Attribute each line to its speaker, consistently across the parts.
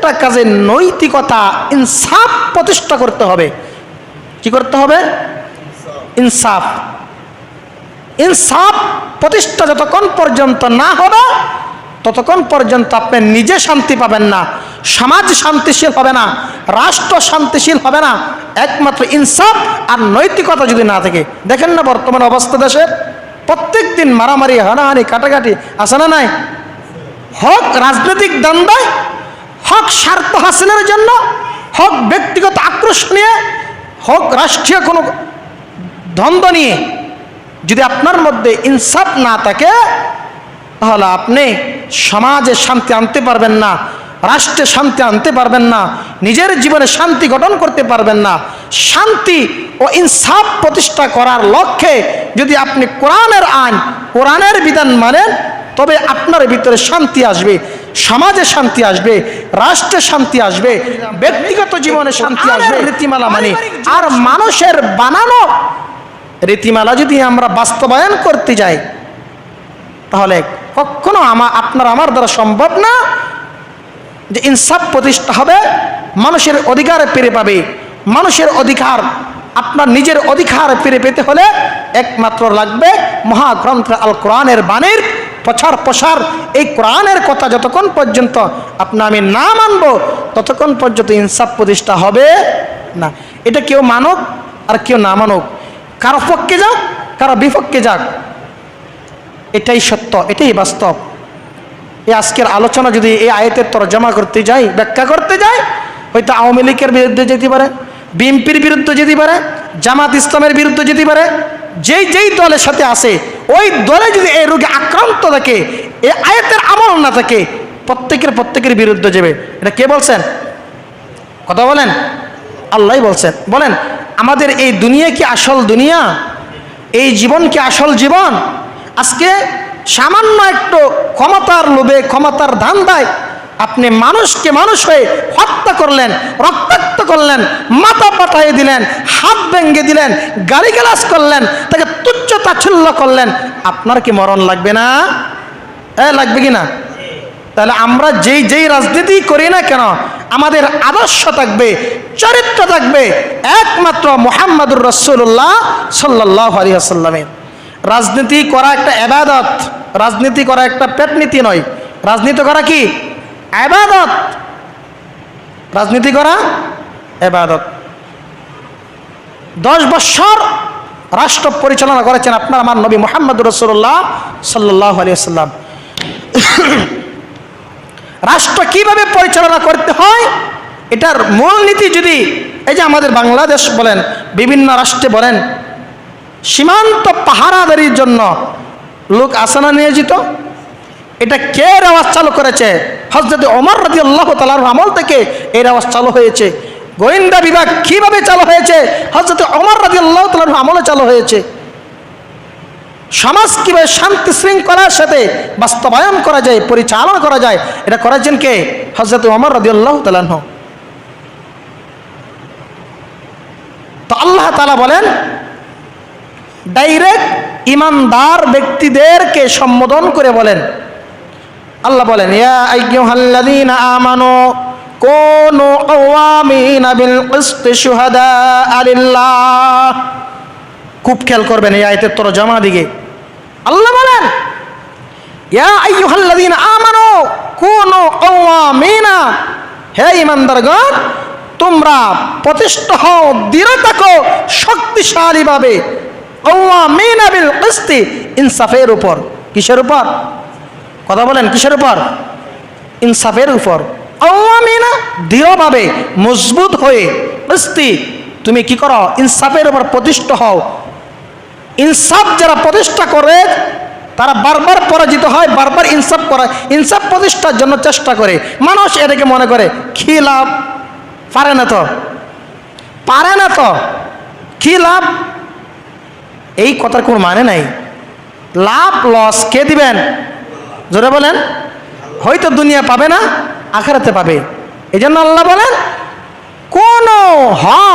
Speaker 1: প্রত্যেকটা কাজে নৈতিকতা, ইনসাফ প্রতিষ্ঠা করতে হবে। কি করতে হবে? ইনসাফ। ইনসাফ প্রতিষ্ঠা যতক্ষণ পর্যন্ত না হবে, ততক্ষণ পর্যন্ত আপনি নিজে শান্তি পাবেন না, সমাজ শান্তিশীল হবে না, রাষ্ট্র শান্তিশীল হবে না। একমাত্র ইনসাফ আর নৈতিকতা যদি না থাকে। দেখেন না বর্তমান অবস্থা দেশের? প্রত্যেক দিন মারামারি, হানাহানি, কাটাকাটি আছে না নাই? হক, রাজনৈতিক দ্বন্দ্বায় হক স্বার্থ হাসিলের জন্য, হক ব্যক্তিগত আক্রোশ নিয়ে, হক রাষ্ট্রীয় কোনো দ্বন্দ্ব নিয়ে যদি আপনার মধ্যে ইনসাফ না থাকে, তাহলে আপনি সমাজে শান্তি আনতে পারবেন না, রাষ্ট্রে শান্তি আনতে পারবেন না, নিজের জীবনে শান্তি গঠন করতে পারবেন না। শান্তি ও ইনসাফ প্রতিষ্ঠা করার লক্ষ্যে যদি আপনি কোরআনের আইন, কোরআনের বিধান মানেন, তবে আপনার ভিতরে শান্তি আসবে, সমাজে শান্তি আসবে। রাষ্ট্রে শান্তি আসবে ব্যক্তিগত জীবনে শান্তি আসবে। রীতিমালা মানে আর মানুষের বানানো রীতিমালা যদি আমরা বাস্তবায়ন করতে যাই তাহলে কখনো আমার আপনার আমার দ্বারা সম্ভব না যে ইনসাফ প্রতিষ্ঠা হবে। মানুষের অধিকার পেরে পাবে। মানুষের অধিকার আপনার নিজের অধিকার পেরে পেতে হলে একমাত্র লাগবে মহাগ্রন্থ আল কোরআনের বাণীর প্রচার প্রসার এই কোরআনের কথা যতক্ষণ পর্যন্ত আপনি আমি না মানব, ততক্ষণ পর্যন্ত ইনসাফ প্রতিষ্ঠা হবে না। এটা কেউ মানক আর কেউ না মানক। কারও পক্ষে যাক, কারও বিপক্ষে যাক, এটাই সত্য, এটাই বাস্তব। এই আজকের আলোচনা যদি এই আয়তের তরজমা করতে যাই, ব্যাখ্যা করতে যাই, হয়তো আওয়ামী লীগের বিরুদ্ধে যেতে পারে, বিএনপির বিরুদ্ধে যেতে পারে, জামাত ইসলামের বিরুদ্ধে যেতে পারে যেই যেই দলের সাথে আসে ওই দলে যদি এই রোগে আক্রান্ত থাকে, এই আয়তের আমল না থাকে, প্রত্যেকের প্রত্যেকের বিরুদ্ধে যাবে। এটা কে বলছেন? কথা বলেন? আল্লাহ বলছেন। বলেন, আমাদের এই দুনিয়া কি আসল দুনিয়া? এই জীবন কি আসল জীবন? আজকে সামান্য একটু ক্ষমতার লোভে, ক্ষমতার ধান্দায় আপনি মানুষকে মানুষ হয়ে হত্যা করলেন, রক্তাক্ত করলেন, মাথা পাঠাইয়ে দিলেন, হাত ভেঙ্গে দিলেন, গালিগালাজ করলেন, তাকে তুচ্ছ তাচ্ছল্য করলেন, আপনার কি মরণ লাগবে না? এ, লাগবে কি না? তাহলে আমরা যেই যেই রাজনীতি করি না কেন, আমাদের আদর্শ থাকবে, চরিত্র থাকবে, একমাত্র মোহাম্মদুর রসুল্লাহ সাল্লাহ আলী আসাল্লামের রাজনীতি করা একটা আবাদত রাজনীতি করা একটা পেটনীতি নয়। রাজনীতি করা কি? আবাদত। রাজনীতি করা এবাদত দশ বৎসর রাষ্ট্র পরিচালনা করেছেন আপনার আমার নবী মোহাম্মদ রসুল্লাহ সাল্লাহ আলী আসাল্লাম রাষ্ট্র কীভাবে পরিচালনা করতে হয়, এটার মূলনীতি যদি এই যে আমাদের বাংলাদেশ বলেন, বিভিন্ন রাষ্ট্রে বলেন, সীমান্ত পাহারাদারির জন্য লোক আসানা নিয়োজিত। এটা কে রেওয়াজ চালু করেছে? হজরত অমর রাজি আল্লাহ তালার আমল থেকে এই রেওয়াজ চালু হয়েছে। গোয়েন্দা বিভাগ কীভাবে চালু হয়েছে? হজরত অমর রাজি আল্লাহ তালার আমলে চালু হয়েছে। সমাজ কীভাবে শান্তি শৃঙ্খলার সাথে বাস্তবায়ন করা যায়, পরিচালনা করা যায়, এটা করেছেন কে? হজরত অমর রাজি আল্লাহ তালাহ তো আল্লাহ তালা বলেন, ডাইরেক্ট ইমানদার ব্যক্তিদেরকে সম্বোধন করে বলেন আল্লাহ বলেন, ইয়া আমানু কুনু খুব খেয়াল করবেন এই আয়াতের তোর জমা দিকে। আল্লাহ বলেন, ইয়া আমানু কুনু হে ইমানদারগণ তোমরা প্রতিষ্ঠ হও, দৃঢ় থাকো, শক্তিশালীভাবে ইনসাফের উপর। কিসের উপর? কথা বলেন, কিসের উপর? ইনসাফের উপর। দৃঢ়ভাবে মজবুত হয়ে কিস্তি তুমি কি করো? ইনসাফের উপর প্রতিষ্ঠ হও। ইনসাফ যারা প্রতিষ্ঠা করে, তারা বারবার পরাজিত হয়, বারবার ইনসাফ করা ইনসাফ প্রতিষ্ঠার জন্য চেষ্টা করে। মানুষ এটাকে মনে করে, কি লাভ? পারে না তো। পারে না তো। কি লাভ? এই কথার কোনো মানে নাই। লাভ, লস, কে দিবেন? জোরে বলেন। হয়তো দুনিয়া পাবে না, আখারাতে পাবে। এই জন্য আল্লাহ বলেন, কোন হও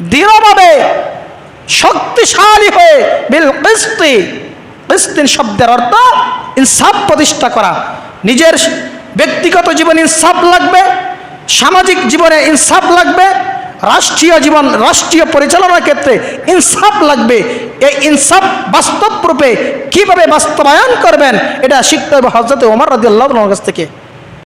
Speaker 1: দৃঢ়ভাবে শক্তিশালী হয়ে বিল কিস্তি। কিস্তিন শব্দের অর্থ ইনসাফ প্রতিষ্ঠা করা। নিজের ব্যক্তিগত জীবনে ইনসাফ লাগবে, সামাজিক জীবনে ইনসাফ লাগবে, রাষ্ট্রীয় জীবন, রাষ্ট্রীয় পরিচালনার ক্ষেত্রে ইনসাফ লাগবে। এই ইনসাফ বাস্তব রূপে কীভাবে বাস্তবায়ন করবেন, এটা শিখতে হবে হজরত ওমর রাজি আল্লাহ কাছ থেকে।